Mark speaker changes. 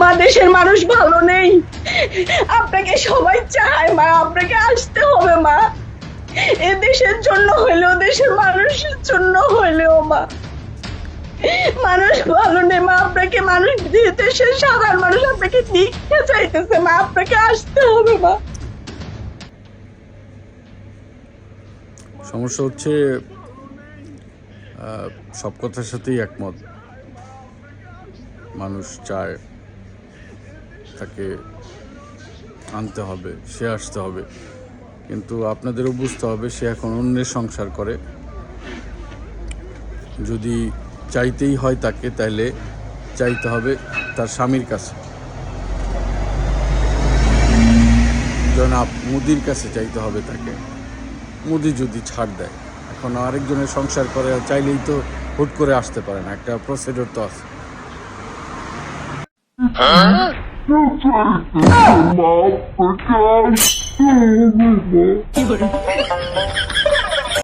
Speaker 1: মা, দেশের মানুষ ভালো নেই। আপনাকে সবাই চায়, মা, আপনাকে আসতে হবে, মা। এ দেশের জন্য হইলেও দেশের মানুষের জন্য হইলেও মা। মানুষ ভালো নেই, মা, আপনাকে মানুষ দেশের সাধারণ মানুষ, আপনাকে দীক্ষা চাইতেছে, মা, আপনাকে আসতে হবে, মা।
Speaker 2: সমস্যা হচ্ছে সব কথার সাথেই একমত। মানুষ চায়। তাকে আনতে হবে, সে আসতে হবে। কিন্তু আপনাদেরও বুঝতে হবে, সে এখন অন্যের সংসার করে। যদি চাইতেই হয় তাকে তাহলে চাইতে হবে তার স্বামীর কাছে। জনাব, মুদির কাছে চাইতে হবে তাকে। মুদি যদি ছাড় দেয়, এখন আরেকজনের সংসার করে চাইলেই তো হুট করে আসতে পারে না। একটা প্রসিডিওর তো আছে।
Speaker 3: 就在这里，我妈和家里都有恶。